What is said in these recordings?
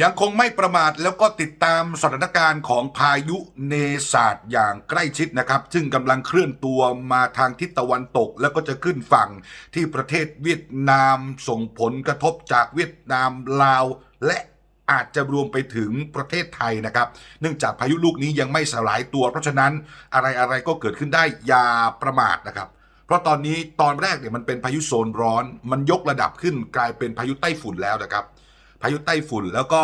ยังคงไม่ประมาทแล้วก็ติดตามสถานการณ์ของพายุเนศาสอย่างใกล้ชิดนะครับ ซึ่งกำลังเคลื่อนตัวมาทางทิศตะวันตก แล้วก็จะขึ้นฝั่งที่ประเทศเวียดนามส่งผลกระทบจากเวียดนามลาวและอาจจะรวมไปถึงประเทศไทยนะครับ เนื่องจากพายุลูกนี้ยังไม่สลายตัว เพราะฉะนั้นอะไรอะไรก็เกิดขึ้นได้อย่าประมาทนะครับ เพราะตอนนี้ตอนแรกเนี่ยมันเป็นพายุโซนร้อน มันยกระดับขึ้นกลายเป็นพายุไต้ฝุ่นแล้วนะครับ พายุไต้ฝุ่นแล้วก็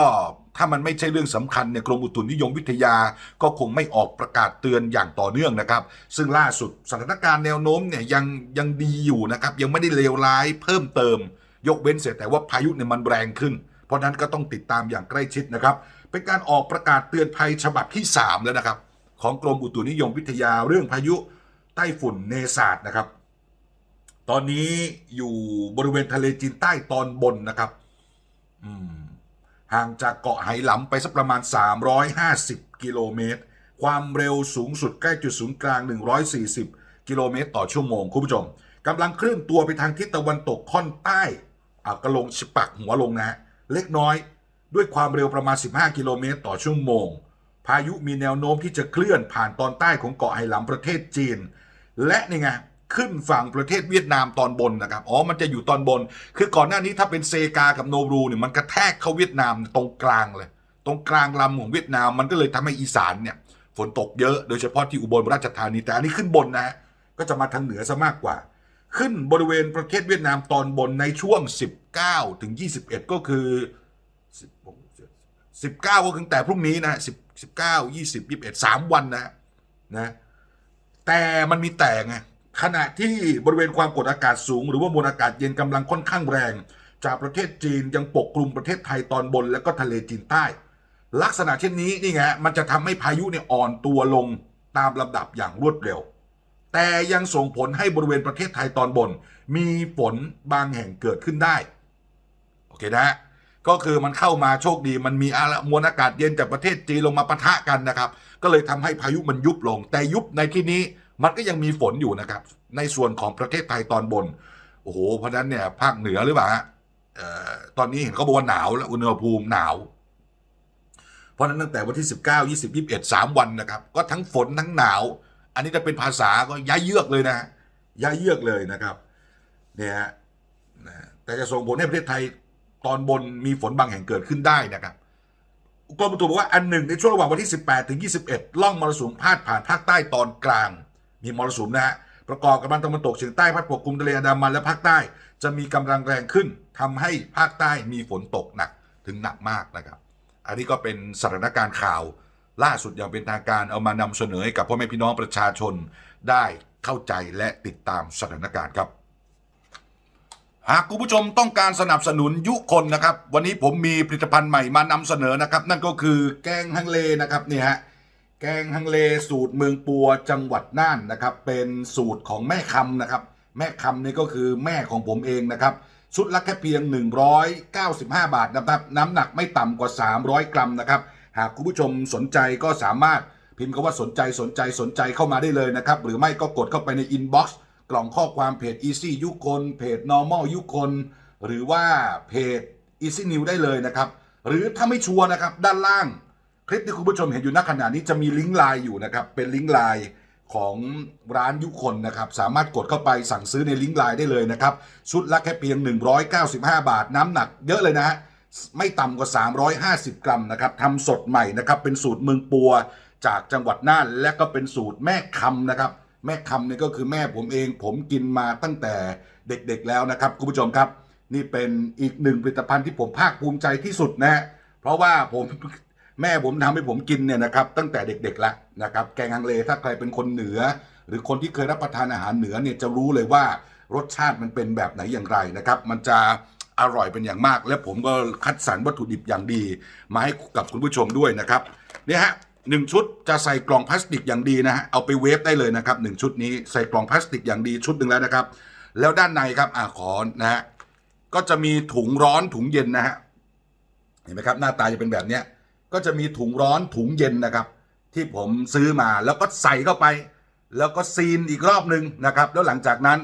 ถ้ามันไม่ใช่เรื่องสำคัญเนี่ยกรมอุตุนิยมวิทยา ก็คงไม่ออกประกาศเตือนอย่างต่อเนื่องนะครับ ซึ่งล่าสุดสถานการณ์แนวโน้มเนี่ยยังยังดีอยู่นะครับ ยังไม่ได้เลวร้ายเพิ่มเติม ยกเว้นเสียแต่ว่าพายุเนี่ยมันแรงขึ้น เพราะนั้นก็ต้องติดตามอย่างใกล้ชิดนะครับ เป็นการออกประกาศเตือนภัยฉบับที่ 3 แล้วนะครับ ของกรมอุตุนิยมวิทยาเรื่องพายุไต้ฝุ่นเนศาสนะครับ ตอนนี้อยู่บริเวณทะเลจีนใต้ตอนบนนะครับ ห่างจากเกาะไหหลำไปสักประมาณ 350 กิโลเมตร ความเร็วสูงสุดใกล้จุดศูนย์กลาง 140 กิโลเมตรต่อชั่วโมง คุณผู้ชมกำลังเคลื่อนตัวไปทางทิศตะวันตกค่อนใต้อะก็ลงฉปักหัวลงนะฮะเล็กน้อย ด้วยความเร็วประมาณ 15 กิโลเมตรต่อชั่วโมง พายุมีแนวโน้มที่จะเคลื่อนผ่านตอนใต้ของเกาะไหหลำประเทศจีน และนี่ไง ขึ้นฝั่งประเทศเวียดนามตอนบนนะครับอ๋อมันจะอยู่ตอนบน คือก่อนหน้านี้ถ้าเป็นเซกากับโนบรูเนี่ยมันกระแทกเข้าเวียดนามตรงกลางเลย ตรงกลางลำของเวียดนามมันก็เลยทำให้อีสานเนี่ยฝนตกเยอะโดยเฉพาะที่อุบลราชธานีแต่อันนี้ขึ้นบนนะฮะก็จะมาทางเหนือซะมากกว่า ขึ้นบริเวณประเทศเวียดนามตอนบนในช่วง 19ถึง21 ก็คือ 19 ก็คือแต่พรุ่งนี้นะ19 20 21 3 วันนะนะแต่มันมีแต่ไง ขณะที่บริเวณความกดอากาศสูง หรือว่ามวลอากาศเย็นกำลังค่อนข้างแรง จากประเทศจีนยังปกคลุมประเทศไทยตอนบนและก็ทะเลจีนใต้ ลักษณะเช่นนี้นี่ไงมันจะทำให้พายุเนี่ยอ่อนตัวลงตามลำดับอย่างรวดเร็ว แต่ยังส่งผลให้บริเวณประเทศไทยตอนบน มีฝนบางแห่งเกิดขึ้นได้โอเคนะฮะก็คือมันเข้ามาโชคดีมันมีอามวลอากาศเย็นจากประเทศจีนลงมาปะทะกันนะครับ ก็เลยทำให้พายุมันยุบลง แต่ยุบในที่นี้ มันก็ยังมีฝนอยู่นะครับ ในส่วนของประเทศไทยตอนบน โอ้โห เพราะนั้นเนี่ยภาคเหนือหรือเปล่าฮะเอ่อตอนนี้เห็นเขาบอกว่าหนาวแล้วอุณหภูมิหนาว เพราะนั้นตั้งแต่วันที่ 19 20 21 3 วันนะครับ ก็ทั้งฝนทั้งหนาว อันนี้จะเป็นภาษาก็ย้ายเยือกเลยนะย้ายเยือกเลยนะครับเนี่ยนะแต่จะส่งผลให้ประเทศไทยตอนบนมีฝนบางแห่งเกิดขึ้นได้นะครับกรมอุตุบอกว่าอันหนึ่งในช่วงระหว่างวันที่ 18 ถึง 21ล่องมรสุมพาดผ่านภาคใต้ตอนกลาง มีมรสุมนะฮะประกอบกับมันตะวันตกเฉียงใต้พัดปกคลุมทะเลอันดามันและภาคใต้ จะมีกำลังแรงขึ้นทำให้ภาคใต้มีฝนตกหนักถึงหนักมากนะครับ อันนี้ก็เป็นสถานการณ์ข่าวล่าสุดอย่างเป็นทางการเอามานำเสนอให้กับพ่อแม่พี่น้องประชาชนได้เข้าใจและติดตามสถานการณ์ครับ หากคุณผู้ชมต้องการสนับสนุนยุคนนะครับ วันนี้ผมมีผลิตภัณฑ์ใหม่มานำเสนอนะครับ นั่นก็คือแกงฮังเลนะครับนี่ฮะ แกงฮังเลสูตรเมืองปัวจังหวัดน่านนะครับ เป็นสูตรของแม่คำนะครับ แม่คำนี่ก็คือแม่ของผมเองนะครับ ชุดละแค่เพียง 195 บาทนะครับ น้ำหนักไม่ต่ำกว่า 300 กรัมนะครับ หากคุณผู้ชมสนใจก็สามารถพิมพ์คำว่าสนใจสนใจสนใจเข้ามาได้เลยนะครับ หรือไม่ก็กดเข้าไปในอินบ็อกซ์กล่องข้อความเพจ Easy ยุคนเพจ Normal ยุคนหรือว่าเพจ Easy New ได้เลยนะครับ หรือถ้าไม่ชัวร์นะครับด้านล่าง คลิปที่คุณผู้ชมเห็นอยู่ณขณะนี้จะมีลิงก์ไลน์อยู่นะครับ เป็นลิงก์ไลน์ของร้านยุคนนะครับ สามารถกดเข้าไปสั่งซื้อในลิงก์ไลน์ได้เลยนะครับ ชุดละแค่เพียง 195 บาท น้ำหนักเยอะเลยนะฮะ ไม่ต่ำกว่า 350 กรัมนะครับทำสดใหม่นะครับ เป็นสูตรเมืองปัวจากจังหวัดน่าน และก็เป็นสูตรแม่คำนะครับ แม่คำเนี่ยก็คือแม่ผมเอง ผมกินมาตั้งแต่เด็กๆแล้วนะครับคุณผู้ชมครับ นี่เป็นอีกหนึ่งผลิตภัณฑ์ที่ผมภาคภูมิใจที่สุดนะฮะเพราะว่าผม แม่ผมทำให้ผมกินเนี่ยนะครับตั้งแต่เด็กๆแล้วนะครับแกงฮังเลถ้าใครเป็นคนเหนือ หรือคนที่เคยรับประทานอาหารเหนือเนี่ยจะรู้เลยว่ารสชาติมันเป็นแบบไหนอย่างไรนะครับ มันจะอร่อยเป็นอย่างมาก และผมก็คัดสรรวัตถุดิบอย่างดี มาให้กับคุณผู้ชมด้วยนะครับเนี่ยฮะหนึ่งชุดจะใส่กล่องพลาสติกอย่างดีนะฮะเอาไปเวฟได้เลยนะครับหนึ่งชุดนี้ใส่กล่องพลาสติกอย่างดีชุดหนึ่งแล้วนะครับ แล้วด้านในครับอ่าขอนะฮะก็จะมีถุงร้อนถุงเย็นนะฮะเห็นไหมครับหน้าตาจะเป็นแบบเนี้ย ก็จะมีถุงร้อนถุงเย็นนะครับ ที่ผมซื้อมาแล้วก็ใส่เข้าไป แล้วก็ซีนอีกรอบหนึ่งนะครับ แล้วหลังจากนั้น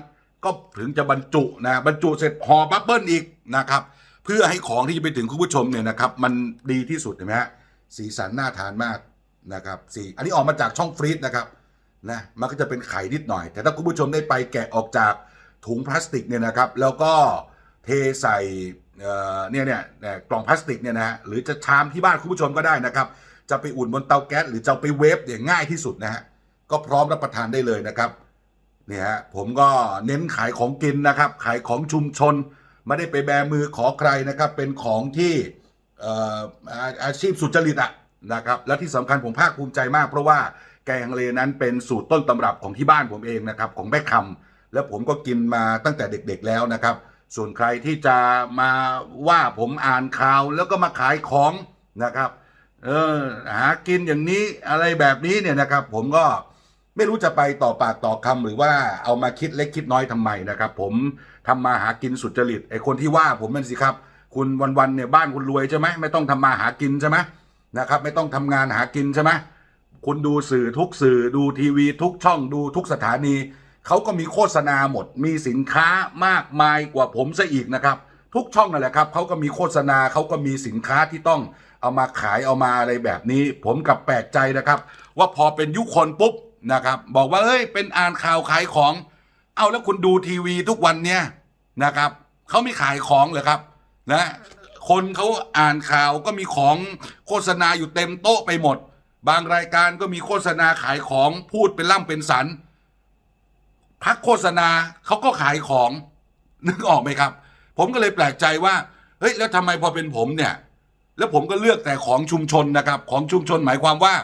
ก็ถึงจะบรรจุนะบรรจุเสร็จห่อบับเบิ้ลอีกนะครับ เพื่อให้ของที่จะไปถึงคุณผู้ชมเนี่ยนะครับ มันดีที่สุดเห็นไหมฮะสีสันน่าทานมากนะครับสีอันนี้ออกมาจากช่องฟรีซนะครับนะมันก็จะเป็นไข่นิดหน่อย แต่ถ้าคุณผู้ชมได้ไปแกะออกจากถุงพลาสติกเนี่ยนะครับ แล้วก็เทใส่ เนี่ยเนี่ยกล่องพลาสติกเนี่ยนะฮะหรือจะชามที่บ้านคุณผู้ชมก็ได้นะครับ จะไปอุ่นบนเตาแก๊สหรือจะไปเวฟเนี่ยง่ายที่สุดนะฮะก็พร้อมรับประทานได้เลยนะครับเนี่ยฮะผมก็เน้นขายของกินนะครับ ขายของชุมชน ไม่ได้ไปแบมือขอใครนะครับ เป็นของที่อาชีพสุจริตอะนะครับและที่สำคัญผมภาคภูมิใจมาก เพราะว่าแกงเลนั้นเป็นสูตรต้นตำรับของที่บ้านผมเองนะครับของแม่คำและผมก็กินมาตั้งแต่เด็กๆแล้วนะครับ ส่วนใครที่จะมาว่าผมอ่านข่าวแล้วก็มาขายของนะครับ เออหากินอย่างนี้อะไรแบบนี้เนี่ยนะครับ ผมก็ไม่รู้จะไปต่อปากต่อคำหรือว่าเอามาคิดเล็กคิดน้อยทำไมนะครับ ผมทำมาหากินสุจริตไอ้คนที่ว่าผมมันสิครับ คุณวันๆเนี่ยบ้านคุณรวยใช่ไหมไม่ต้องทำมาหากินใช่ไหมนะครับ ไม่ต้องทำงานหากินใช่ไหมคุณดูสื่อทุกสื่อดูทีวีทุกช่องดูทุกสถานี เขาก็มีโฆษณาหมด มีสินค้ามากมายกว่าผมซะอีกนะครับ ทุกช่องนั่นแหละครับเขาก็มีโฆษณาเขาก็มีสินค้าที่ต้องเอามาขายเอามาอะไรแบบนี้ ผมกับแปลกใจนะครับ ว่าพอเป็นยุคคนปุ๊บนะครับ บอกว่าเอ้ยเป็นอ่านข่าวขายของ เอาแล้วคุณดูทีวีทุกวันเนี่ยนะครับเขาไม่ขายของเหรอครับนะคนเขาอ่านข่าวก็มีของโฆษณาอยู่เต็มโต๊ะไปหมด บางรายการก็มีโฆษณาขายของพูดเป็นล่ำเป็นสัน พักโฆษณาเขาก็ขายของนึกออกไหมครับ ผมก็เลยแปลกใจว่าเฮ้ยแล้วทำไมพอเป็นผมเนี่ยแล้วผมก็เลือกแต่ของชุมชนนะครับ ของชุมชนหมายความว่า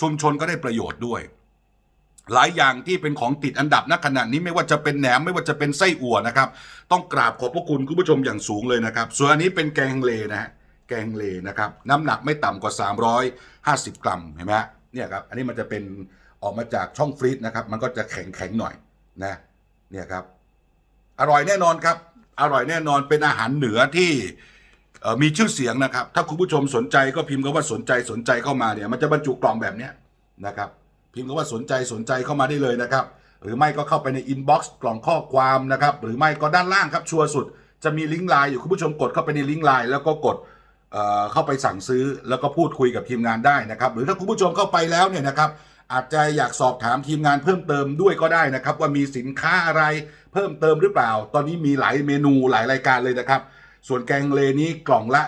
ชุมชนก็ได้ประโยชน์ด้วย หลายอย่างที่เป็นของติดอันดับณขณะนี้ไม่ว่าจะเป็นแหนมไม่ว่าจะเป็นไส้อั่วนะครับ ต้องกราบขอบพระคุณคุณผู้ชมอย่างสูงเลยนะครับ ส่วนอันนี้เป็นแกงเลนะฮะแกงเลนะครับน้ำหนักไม่ต่ำกว่า 350 กรัมเห็นไหมฮะเนี่ยครับอันนี้มันจะเป็นออกมาจากช่องฟรีซนะครับ มันก็จะแข็งแข็งๆหน่อย นะเนี่ยครับ อร่อยแน่นอนครับ อร่อยแน่นอนเป็นอาหารเหนือที่มีชื่อเสียงนะครับ ถ้าคุณผู้ชมสนใจก็พิมพ์คำว่าสนใจสนใจเข้ามาเนี่ย มันจะบรรจุกล่องแบบเนี้ยนะครับ พิมพ์คำว่าสนใจสนใจเข้ามาได้เลยนะครับ หรือไม่ก็เข้าไปในอินบ็อกซ์กล่องข้อความนะครับ หรือไม่ก็ด้านล่างครับชัวร์สุด จะมีลิงก์ไลน์อยู่คุณผู้ชมกดเข้าไปในลิงก์ไลน์แล้วก็กดเเข้าไปสั่งซื้อแล้วก็พูดคุยกับทีมงานได้นะครับ หรือถ้าคุณผู้ชมเข้าไปแล้วเนี่ยนะครับ อาจจะอยากสอบถามทีมงานเพิ่มเติมด้วยก็ได้นะครับ ว่ามีสินค้าอะไรเพิ่มเติมหรือเปล่า ตอนนี้มีหลายเมนูหลายรายการเลยนะครับ ส่วนแกงเลนี้กล่องละ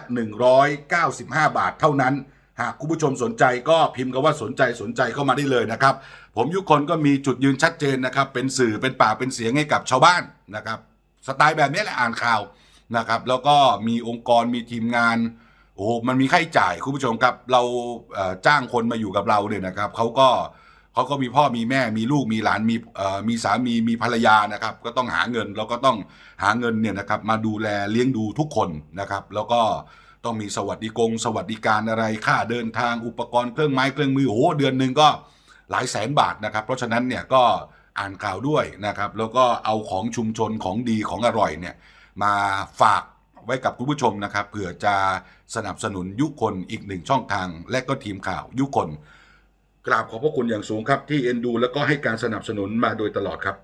195 บาทเท่านั้น หากคุณผู้ชมสนใจก็พิมพ์คำว่าสนใจสนใจเข้ามาได้เลยนะครับ ผมยุคนก็มีจุดยืนชัดเจนนะครับ เป็นสื่อเป็นปากเป็นเสียงให้กับชาวบ้านนะครับ สไตล์แบบนี้แหละอ่านข่าวนะครับ แล้วก็มีองค์กรมีทีมงาน โอ้มันมีค่าใช้จ่ายคุณผู้ชมครับเราจ้างคนมาอยู่กับเราเนี่ยนะครับเขาก็เขาก็มีพ่อมีแม่มีลูกมีหลานมีมีสามีมีภรรยานะครับ ก็ต้องหาเงินแล้วก็ต้องหาเงินเนี่ยนะครับ มาดูแลเลี้ยงดูทุกคนนะครับ แล้วก็ต้องมีสวัสดิกง สวัสดิการอะไรค่าเดินทางอุปกรณ์เครื่องไม้เครื่องมือโอ้เดือนหนึ่งก็หลายแสนบาทนะครับ เพราะฉะนั้นเนี่ยก็อ่านข่าวด้วยนะครับ แล้วก็เอาของชุมชนของดีของอร่อยเนี่ยมาฝาก ไว้กับคุณผู้ชมนะครับเผื่อจะสนับสนุนยุคนอีกหนึ่งช่องทาง และก็ทีมข่าวยุคนกราบขอบพระคุณอย่างสูงครับที่เอ็นดู และก็ให้การสนับสนุนมาโดยตลอดครับ